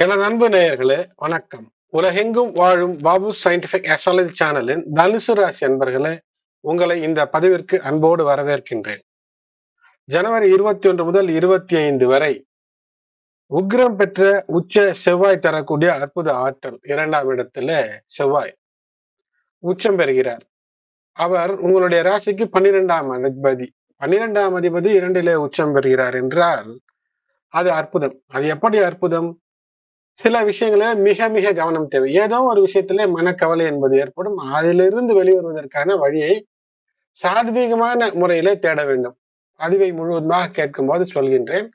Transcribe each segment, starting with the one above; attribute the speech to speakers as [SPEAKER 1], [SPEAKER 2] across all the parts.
[SPEAKER 1] எனது அன்பு நேயர்களே வணக்கம். உலகெங்கும் வாழும் பாபு சயின்டிபிக் அஸ்ட்ராலஜி சேனலின் தனுசு ராசி அன்பர்களே உங்களை இந்த பதிவிற்கு அன்போடு வரவேற்கின்றேன். ஜனவரி இருபத்தி ஒன்று முதல் இருபத்தி ஐந்து வரை உக்ரம் பெற்ற உச்ச செவ்வாய் தரக்கூடிய அற்புத ஆற்றல் இரண்டாம் இடத்துல செவ்வாய் உச்சம் பெறுகிறார். அவர் உங்களுடைய ராசிக்கு பன்னிரெண்டாம் அதிபதி. பன்னிரெண்டாம் அதிபதி இரண்டிலே உச்சம் பெறுகிறார் என்றால் அது அற்புதம். அது எப்படி அற்புதம்? சில விஷயங்கள மிக மிக கவனம் தேவை. ஏதோ ஒரு விஷயத்திலே மனக்கவலை என்பது ஏற்படும். அதிலிருந்து வெளிவருவதற்கான வழியை சாத்வீகமான முறையிலே தேட வேண்டும். பதிவை முழுவதுமாக கேட்கும் போது சொல்கின்றேன்.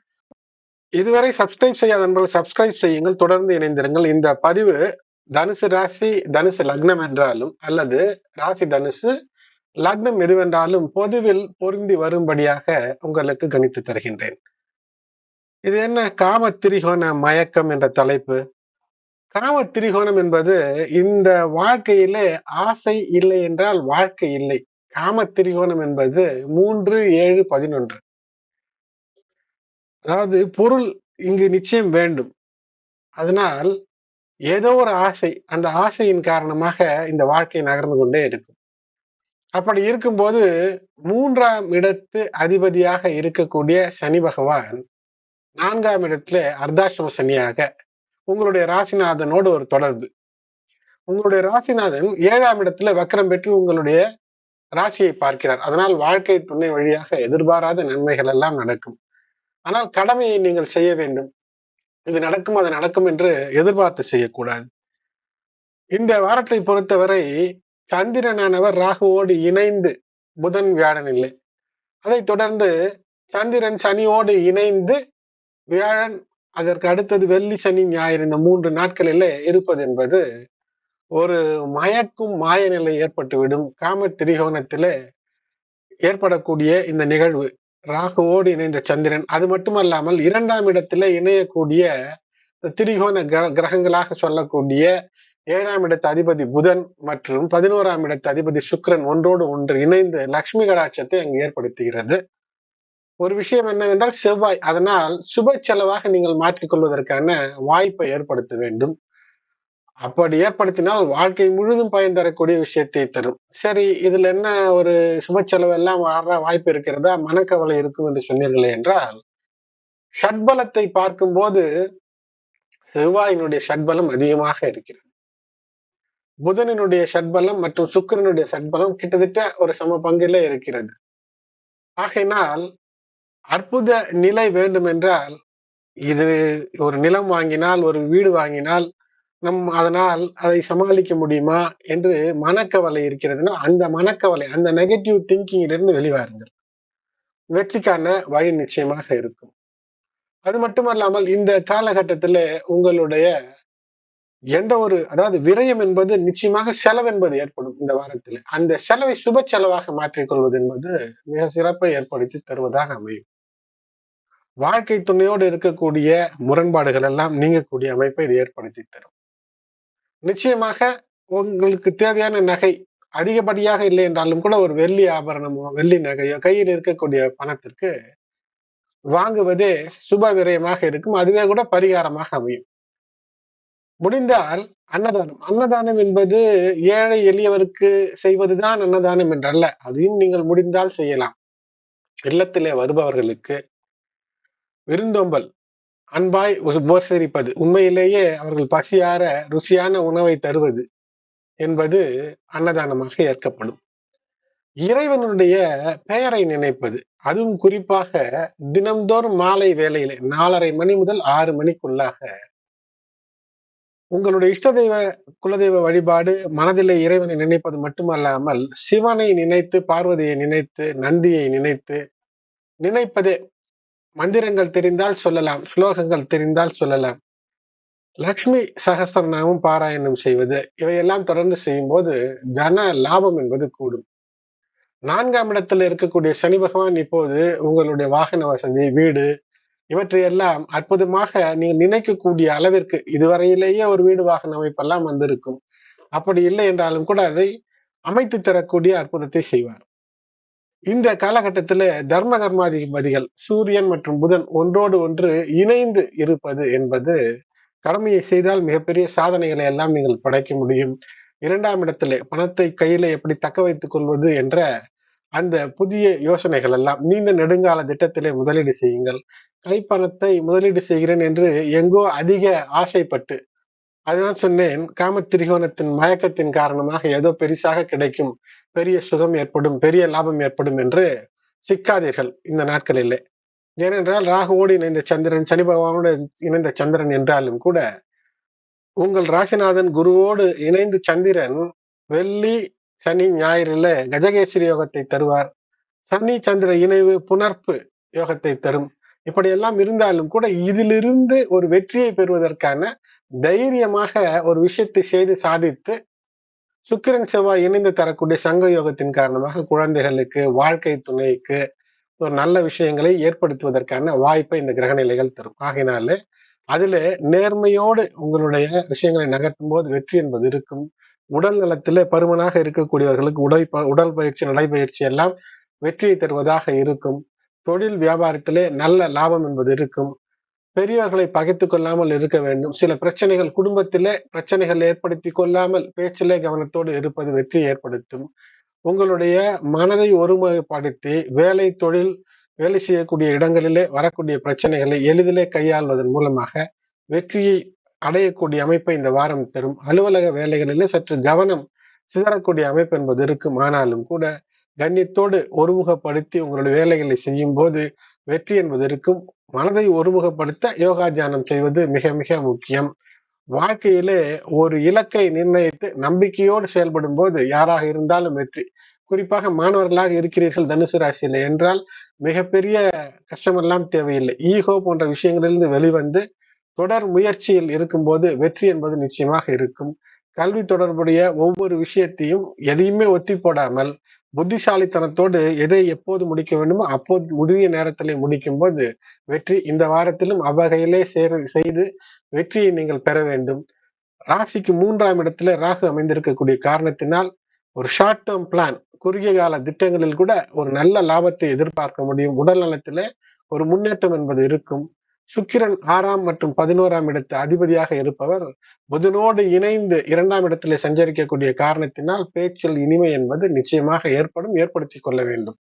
[SPEAKER 1] இதுவரை சப்ஸ்கிரைப் செய்யாத நண்பர்கள் சப்ஸ்கிரைப் செய்யுங்கள். தொடர்ந்து இணைந்திருங்கள். இந்த பதிவு தனுசு ராசி தனுசு லக்னம் என்றாலும் அல்லது ராசி தனுசு லக்னம் எதுவென்றாலும் பொதுவில் பொருந்தி வரும்படியாக உங்களுக்கு கணித்து தருகின்றேன். இது என்ன? காம திரிகோண மயக்கம் என்ற தலைப்பு. காம திரிகோணம் என்பது இந்த வாழ்க்கையிலே ஆசை இல்லை என்றால் வாழ்க்கை இல்லை. காம திரிகோணம் என்பது மூன்று ஏழு பதினொன்று. அதாவது பொருள் இங்கு நிச்சயம் வேண்டும். அதனால் ஏதோ ஒரு ஆசை அந்த ஆசையின் காரணமாக இந்த வாழ்க்கை நகர்ந்து கொண்டே இருக்கும். அப்படி இருக்கும்போது மூன்றாம் இடத்து அதிபதியாக இருக்கக்கூடிய சனி பகவான் நான்காம் இடத்துல அர்த்தாசிரம சனியாக உங்களுடைய ராசிநாதனோடு ஒரு தொடர்பு. உங்களுடைய ராசிநாதன் ஏழாம் இடத்துல வக்கரம் பெற்று உங்களுடைய ராசியை பார்க்கிறார். அதனால் வாழ்க்கை துணை வழியாக எதிர்பாராத நன்மைகள் எல்லாம் நடக்கும். ஆனால் கடமையை நீங்கள் செய்ய வேண்டும். இது நடக்கும் அது நடக்கும் என்று எதிர்பார்த்து செய்யக்கூடாது. இந்த வாரத்தை பொறுத்தவரை சந்திரனானவர் ராகுவோடு இணைந்து புதன் வியாழன் இல்லை. அதை தொடர்ந்து சந்திரன் சனியோடு இணைந்து வியாழன் அதற்கு அடுத்தது வெள்ளி சனி ஞாயிறு இந்த மூன்று நாட்களில் இருப்பது என்பது ஒரு மயக்கும் மாய நிலை ஏற்பட்டுவிடும். காம திரிகோணத்திலே ஏற்படக்கூடிய இந்த நிகழ்வு. ராகுவோடு இணைந்த சந்திரன். அது மட்டுமல்லாமல் இரண்டாம் இடத்திலே இணையக்கூடிய திரிகோண கிரகங்களாக சொல்லக்கூடிய ஏழாம் இடத்து அதிபதி புதன் மற்றும் பதினோராம் இடத்து அதிபதி சுக்ரன் ஒன்றோடு ஒன்று இணைந்து லக்ஷ்மி கடாட்சத்தை அங்கு ஏற்படுத்துகிறது. ஒரு விஷயம் என்னவென்றால் செவ்வாய். அதனால் சுப செலவாக நீங்கள் மாற்றிக் கொள்வதற்கான வாய்ப்பை ஏற்படுத்த வேண்டும். அப்படி ஏற்படுத்தினால் வாழ்க்கை முழுதும் பயன் தரக்கூடிய விஷயத்தை தரும். சரி இதுல என்ன ஒரு சுப செலவு எல்லாம் வர வாய்ப்பு இருக்கிறதா? மனக்கவலை இருக்கும் என்று சொன்னீர்களே என்றால் ஷட்பலத்தை பார்க்கும்போது செவ்வாயினுடைய ஷட்பலம் அதிகமாக இருக்கிறது. புதனினுடைய ஷட்பலம் மற்றும் சுக்கரனுடைய ஷட்பலம் கிட்டத்தட்ட ஒரு சம பங்கில இருக்கிறது. ஆகையினால் அற்புத நிலை வேண்டும் என்றால் இது ஒரு நிலம் வாங்கினால் ஒரு வீடு வாங்கினால் நம் அதனால் அதை சமாளிக்க முடியுமா என்று மனக்கவலை இருக்கிறதுனா அந்த மனக்கவலை அந்த நெகட்டிவ் திங்கிங்கிலிருந்து வெளிவாருங்கள் வெற்றிக்கான வழி நிச்சயமாக இருக்கும். அது மட்டுமல்லாமல் இந்த காலகட்டத்துல உங்களுடைய எந்த ஒரு அதாவது விரயம் என்பது நிச்சயமாக செலவு என்பது ஏற்படும் இந்த வாரத்தில். அந்த செலவை சுப செலவாக மாற்றிக்கொள்வது என்பது மிக சிறப்பை ஏற்படுத்தி தருவதாக அமையும். வாழ்க்கை துணையோடு இருக்கக்கூடிய முரண்பாடுகள் எல்லாம் நீங்கக்கூடிய அமைப்பை இது ஏற்படுத்தி தரும். நிச்சயமாக உங்களுக்கு தேவையான நகை அதிகப்படியாக இல்லை என்றாலும் கூட ஒரு வெள்ளி ஆபரணமோ வெள்ளி நகையோ கையில் இருக்கக்கூடிய பணத்திற்கு வாங்குவதே சுப விரயமாக இருக்கும். அதுவே கூட பரிகாரமாக அமையும். முடிந்தால் அன்னதானம். அன்னதானம் என்பது ஏழை எளியவருக்கு செய்வதுதான் அன்னதானம் என்றல்ல. அதையும் நீங்கள் முடிந்தால் செய்யலாம். இல்லத்திலே வருபவர்களுக்கு விருந்தோம்பல் அன்பாய் உபசரிப்பது உண்மையிலேயே அவர்கள் பசியார ருசியான உணவை தருவது என்பது அன்னதானமாக ஏற்கப்படும். இறைவனுடைய பெயரை நினைப்பது அதுவும் குறிப்பாக தினம்தோறும் மாலை வேலையில நாலரை மணி முதல் ஆறு மணிக்குள்ளாக. உங்களுடைய இஷ்ட தெய்வ குலதெய்வ வழிபாடு மனதிலே இறைவனை நினைப்பது மட்டுமல்லாமல் சிவனை நினைத்து பார்வதியை நினைத்து நந்தியை நினைத்து நினைப்பதே மந்திரங்கள் தெரிந்தால் சொல்லலாம் ஸ்லோகங்கள் தெரிந்தால் சொல்லலாம். லக்ஷ்மி சகசரநாமம் பாராயணம் செய்வது இவையெல்லாம் தொடர்ந்து செய்யும் போது தன லாபம் என்பது கூடும். நான்காம் இடத்துல இருக்கக்கூடிய சனி பகவான் இப்போது உங்களுடைய வாகன வசதி வீடு இவற்றையெல்லாம் அற்புதமாக நீங்கள் நினைக்கக்கூடிய அளவிற்கு இதுவரையிலேயே ஒரு வீடு வாகன அமைப்பெல்லாம் வந்திருக்கும். அப்படி இல்லை என்றாலும் கூட அதை அமைத்து தரக்கூடிய அற்புதத்தை செய்வார். இந்த காலகட்டத்தில் தர்ம கர்மாதிபதிகள் சூரியன் மற்றும் புதன் ஒன்றோடு ஒன்று இணைந்து இருப்பது என்பது கடமையை செய்தால் மிகப்பெரிய சாதனைகளை எல்லாம் நீங்கள் படைக்க முடியும். இரண்டாம் இடத்திலே பணத்தை கையில எப்படி தக்க வைத்துக் கொள்வது என்ற அந்த புதிய யோசனைகள் எல்லாம் நீண்ட நெடுங்கால திட்டத்திலே முதலீடு செய்யுங்கள். கைப்பணத்தை முதலீடு செய்கிறேன் என்று எங்கோ அதிக ஆசைப்பட்டு அதுதான் சொன்னேன். காம திரிகோணத்தின் மயக்கத்தின் காரணமாக ஏதோ பெரிசாக கிடைக்கும். பெரிய சுகம் ஏற்படும் பெரிய லாபம் ஏற்படும் என்று சிக்காதீர்கள் இந்த நாட்களிலே. ஏனென்றால் ராகுவோடு இணைந்த சந்திரன் சனி பகவானோடு இணைந்த சந்திரன் என்றாலும் கூட உங்கள் ராசிநாதன் குருவோடு இணைந்து சந்திரன் வெள்ளி சனி ஞாயிறுல கஜகேசரி யோகத்தை தருவார். சனி சந்திர இணைவு புனர்ப்பு யோகத்தை தரும். இப்படியெல்லாம் இருந்தாலும் கூட இதிலிருந்து ஒரு வெற்றியை பெறுவதற்கான தைரியமாக ஒரு விஷயத்தை செய்து சாதித்து சுக்கிரன் செவ்வாய் இணைந்து தரக்கூடிய சங்க யோகத்தின் காரணமாக குழந்தைகளுக்கு வாழ்க்கை துணைக்கு ஒரு நல்ல விஷயங்களை ஏற்படுத்துவதற்கான வாய்ப்பை இந்த கிரகநிலைகள் தரும். ஆகினாலே அதுல நேர்மையோடு உங்களுடைய விஷயங்களை நகர்த்தும் போது வெற்றி என்பது இருக்கும். உடல் நலத்தில் பருமனாக இருக்கக்கூடியவர்களுக்கு உடல் உடல் பயிற்சி நடைபயிற்சி எல்லாம் வெற்றியை தருவதாக இருக்கும். தொழில் வியாபாரத்திலே நல்ல லாபம் என்பது இருக்கும். பெரியவர்களை பகைத்து கொள்ளாமல் இருக்க வேண்டும். சில பிரச்சனைகள் குடும்பத்திலே பிரச்சனைகள் ஏற்படுத்தி கொள்ளாமல் பேச்சிலே கவனத்தோடு இருப்பது வெற்றி ஏற்படுத்தும். உங்களுடைய மனதை ஒருமுகப்படுத்தி வேலை தொழில் வேலை செய்யக்கூடிய இடங்களிலே வரக்கூடிய பிரச்சனைகளை எளிதிலே கையாள்வதன் மூலமாக வெற்றியை அடையக்கூடிய அமைப்பை இந்த வாரம் தரும். அலுவலக வேலைகளிலே சற்று கவனம் சிதறக்கூடிய அமைப்பு என்பது இருக்கும். ஆனாலும் கூட கண்ணியத்தோடு ஒருமுகப்படுத்தி உங்களுடைய வேலைகளை செய்யும் போது வெற்றி என்பது இருக்கும். மனதை ஒருமுகப்படுத்த யோகா தியானம் செய்வது மிக மிக முக்கியம். வாழ்க்கையிலே ஒரு இலக்கை நிர்ணயித்து நம்பிக்கையோடு செயல்படும் போது யாராக இருந்தாலும் வெற்றி. குறிப்பாக மாணவர்களாக இருக்கிறீர்கள் தனுசு ராசியில என்றால் மிகப்பெரிய கஷ்டமெல்லாம் தேவையில்லை. ஈகோ போன்ற விஷயங்களிலிருந்து வெளிவந்து தொடர் முயற்சியில் இருக்கும்போது வெற்றி என்பது நிச்சயமாக இருக்கும். கல்வி தொடர்புடைய ஒவ்வொரு விஷயத்தையும் எதையுமே ஒத்தி போடாமல் புத்திசாலித்தனத்தோடு எதை எப்போது முடிக்க வேண்டுமோ அப்போது உரிய நேரத்திலே முடிக்கும் போது வெற்றி இந்த வாரத்திலும் அவ்வகையிலே சேர செய்து வெற்றியை நீங்கள் பெற வேண்டும். ராசிக்கு மூன்றாம் இடத்துல ராகு அமைந்திருக்கக்கூடிய காரணத்தினால் ஒரு ஷார்ட் டேர்ம் பிளான் குறுகிய கால திட்டங்களில் கூட ஒரு நல்ல லாபத்தை எதிர்பார்க்க முடியும். உடல் நலத்தில ஒரு முன்னேற்றம் என்பது இருக்கும். சுக்கிரன் ஆறாம் மற்றும் பதினோராம் இடத்து அதிபதியாக இருப்பவர் புதனோடு இணைந்து இரண்டாம் இடத்திலே சஞ்சரிக்கக்கூடிய காரணத்தினால் பேச்சில் இனிமை என்பது நிச்சயமாக ஏற்படும் ஏற்படுத்தி கொள்ள வேண்டும்.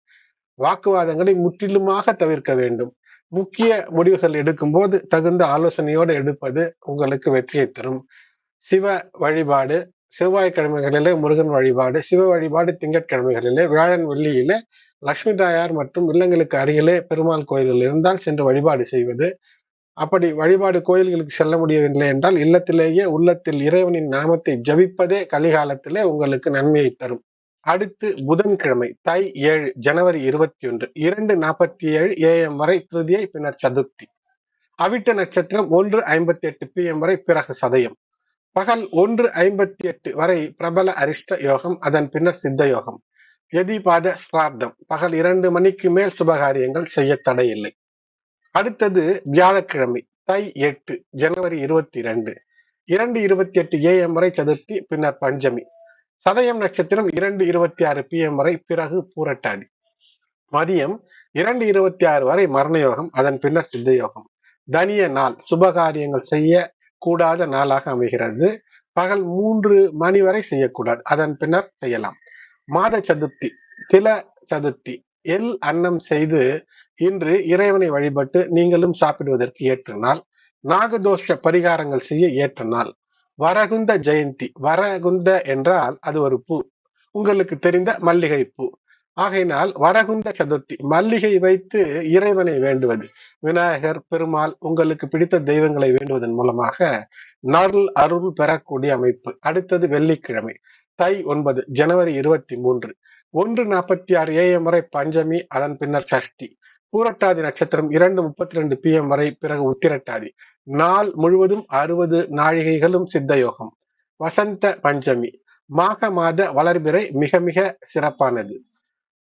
[SPEAKER 1] வாக்குவாதங்களை முற்றிலுமாக தவிர்க்க வேண்டும். முக்கிய முடிவுகள் எடுக்கும் போது தகுந்த ஆலோசனையோடு எடுப்பது உங்களுக்கு வெற்றியை தரும். சிவ வழிபாடு செவ்வாய்க்கிழமைகளிலே முருகன் வழிபாடு சிவ வழிபாடு திங்கட்கிழமைகளிலே வியாழன் வெள்ளியிலே லட்சுமி தாயார் மற்றும் இல்லங்களுக்கு அருகிலே பெருமாள் கோயில்கள் இருந்தால் சென்று வழிபாடு செய்வது. அப்படி வழிபாடு கோயில்களுக்கு செல்ல முடியவில்லை என்றால் இல்லத்திலேயே உள்ளத்தில் இறைவனின் நாமத்தை ஜபிப்பதே கலிகாலத்திலே உங்களுக்கு நன்மையை தரும். அடுத்து புதன்கிழமை தை ஏழு ஜனவரி இருபத்தி ஒன்று இரண்டு நாற்பத்தி ஏழு ஏஎம் வரை திருதியை பின்னர் சதுர்த்தி. அவிட்ட நட்சத்திரம் ஒன்று ஐம்பத்தி எட்டு பி எம் வரை பிறகு சதயம். பகல் ஒன்று ஐம்பத்தி எட்டு வரை பிரபல அரிஷ்ட யோகம் அதன் பின்னர் சித்த யோகம். எதிபாத ஸ்ரார்த்தம். பகல் இரண்டு மணிக்கு மேல் சுபகாரியங்கள் செய்ய தடையில்லை. அடுத்தது வியாழக்கிழமை தை எட்டு ஜனவரி இருபத்தி இரண்டு. இரண்டு இருபத்தி எட்டு ஏஎம் வரை சதுர்த்தி பின்னர் பஞ்சமி. சதயம் நட்சத்திரம் இரண்டு இருபத்தி ஆறு பிஎம் வரை பிறகு பூரட்டாதி. மதியம் இரண்டு இருபத்தி ஆறு வரை மரண யோகம் அதன் பின்னர் சித்த யோகம். தனிய நாள் சுபகாரியங்கள் செய்ய கூடாத நாளாக அமைகிறது. பகல் மூன்று மணி வரை செய்யக்கூடாது. அதன் பின்னர் செய்யலாம். மாத சதுர்த்தி தில சதுர்த்தி எல் அன்னம் செய்து இன்று இறைவனை வழிபட்டு நீங்களும் சாப்பிடுவதற்கு ஏற்ற நாள். நாகதோஷ பரிகாரங்கள் செய்ய ஏற்ற நாள். வரகுந்த ஜெயந்தி வரகுந்த என்றால் அது ஒரு பூ. உங்களுக்கு தெரிந்த மல்லிகை பூ ஆகையினால் வரகுந்த சதுர்த்தி மல்லிகை வைத்து இறைவனை வேண்டுவது விநாயகர் பெருமாள் உங்களுக்கு பிடித்த தெய்வங்களை வேண்டுவதன் மூலமாக நருள் அருள் பெறக்கூடிய அமைப்பு. அடுத்தது வெள்ளிக்கிழமை தை ஒன்பது ஜனவரி இருபத்தி மூன்று. ஒன்று நாற்பத்தி ஆறு ஏஎம் வரை பஞ்சமி அதன் பின்னர் சஷ்டி. பூரட்டாதி நட்சத்திரம் இரண்டு முப்பத்தி ரெண்டு பி எம் வரை பிறகு உத்திரட்டாதி. நாள் முழுவதும் அறுபது நாழிகைகளும் சித்த யோகம் வசந்த பஞ்சமி மாக மாத வளர்பிறை மிக மிக சிறப்பானது.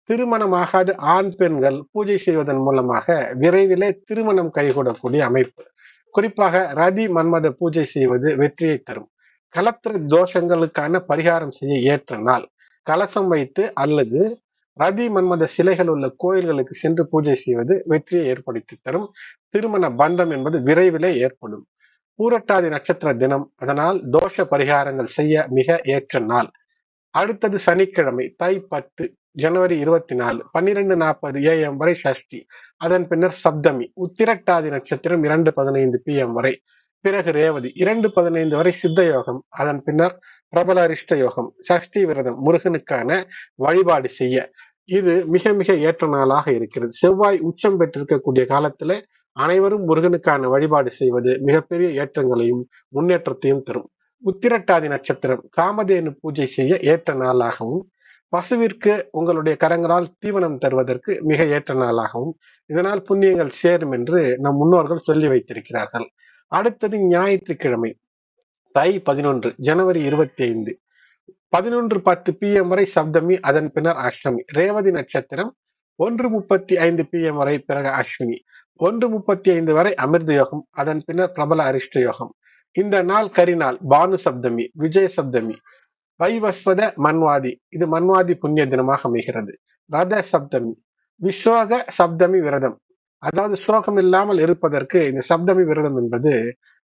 [SPEAKER 1] திருமணமாகாத ஆண் பெண்கள் பூஜை செய்வதன் மூலமாக விரைவிலே திருமணம் கைகூடக்கூடிய அமைப்பு. குறிப்பாக ரதி மன்மத பூஜை செய்வது வெற்றியை தரும். கலத்திர தோஷங்களுக்கான பரிகாரம் செய்ய ஏற்ற நாள். கலசம் வைத்து அல்லது ரதி மன்மத சிலைகள் உள்ள கோயில்களுக்கு சென்று பூஜை செய்வது வெற்றியை ஏற்படுத்தி தரும். திருமண பந்தம் என்பது விரைவிலே ஏற்படும். பூரட்டாதி நட்சத்திர தினம். அதனால் தோஷ பரிகாரங்கள் செய்ய மிக ஏற்ற நாள். அடுத்தது சனிக்கிழமை தை பத்து ஜனவரி இருபத்தி நாலு பன்னிரெண்டு நாற்பது ஏஎம் வரை சஷ்டி அதன் பின்னர் சப்தமி உத்திரட்டாதி நட்சத்திரம் இரண்டு பதினைந்து பி எம் வரை. பிறகு ரேவதி இரண்டு பதினைந்து வரை சித்த யோகம் அதன் பின்னர் பிரபல அரிஷ்ட யோகம். சஷ்டி விரதம் முருகனுக்கான வழிபாடு செய்ய. இது மிக மிக ஏற்ற நாளாக இருக்கிறது. செவ்வாய் உச்சம் பெற்றிருக்கக்கூடிய காலத்துல அனைவரும் முருகனுக்கான வழிபாடு செய்வது மிகப்பெரிய ஏற்றங்களையும் முன்னேற்றத்தையும் தரும். உத்திரட்டாதி நட்சத்திரம் காமதேனு பூஜை செய்ய ஏற்ற நாளாகவும் பசுவிற்கு உங்களுடைய கரங்களால் தீவனம் தருவதற்கு மிக ஏற்ற நாளாகவும் இதனால் புண்ணியங்கள் சேரும் என்று நம் முன்னோர்கள் சொல்லி வைத்திருக்கிறார்கள். அடுத்தது ஞாயிற்றுக்கிழமை தை பதினொன்று ஜனவரி இருபத்தி ஐந்து பதினொன்று பத்து பி எம் வரை சப்தமி அதன் பின்னர் அஷ்டமி. ரேவதி நட்சத்திரம் ஒன்று முப்பத்தி ஐந்து பி எம் வரை பிறகு அஸ்வினி ஒன்று முப்பத்தி ஐந்து வரை அமிர்த யோகம் அதன் பின்னர் பிரபல அரிஷ்ட யோகம். இந்த நாள் கரிநாள் பானு சப்தமி விஜய சப்தமி. வைவஸ்வத மன்வாதி. இது மன்வாதி புண்ணிய தினமாக அமைகிறது. ரத சப்தமி. விஸ்வக சப்தமி விரதம். அதாவது சோகம் இல்லாமல் இருப்பதற்கு இந்த சப்தமி விரதம் என்பது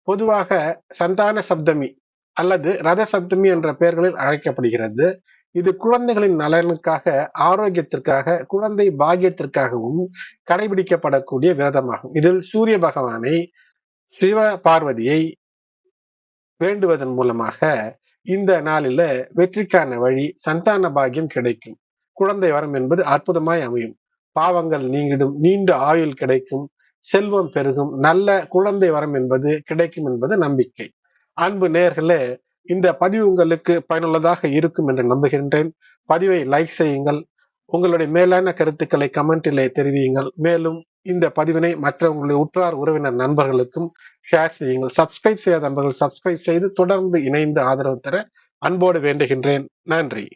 [SPEAKER 1] பொதுவாக சந்தான சப்தமி அல்லது ரத சப்தமி என்ற பெயர்களில் அழைக்கப்படுகிறது. இது குழந்தைகளின் நலனுக்காக ஆரோக்கியத்திற்காக குழந்தை பாகியத்திற்காகவும் கடைபிடிக்கப்படக்கூடிய விரதமாகும். இதில் சூரிய பகவானை சிவ பார்வதியை வேண்டுவதன் மூலமாக இந்த நாளில வெற்றிக்கான வழி சந்தான பாகியம் கிடைக்கும். குழந்தை வரம் என்பது அற்புதமாய் அமையும். பாவங்கள் நீங்கிடும் நீண்ட ஆயுள் கிடைக்கும் செல்வம் பெருகும் நல்ல குழந்தை வரம் என்பது கிடைக்கும் என்பது நம்பிக்கை. அன்பு நேர்களே இந்த பதிவு உங்களுக்கு பயனுள்ளதாக இருக்கும் என்று நம்புகின்றேன். பதிவை லைக் செய்யுங்கள். உங்களுடைய மேலான கருத்துக்களை கமெண்டிலே தெரிவியுங்கள். மேலும் இந்த பதிவினை மற்ற உங்களுடைய உற்றார் உறவினர் நண்பர்களுக்கும் ஷேர் செய்யுங்கள். சப்ஸ்கிரைப் செய்யாத நண்பர்கள் சப்ஸ்கிரைப் செய்து தொடர்ந்து இணைந்து ஆதரவு தர அன்போடு வேண்டுகின்றேன். நன்றி.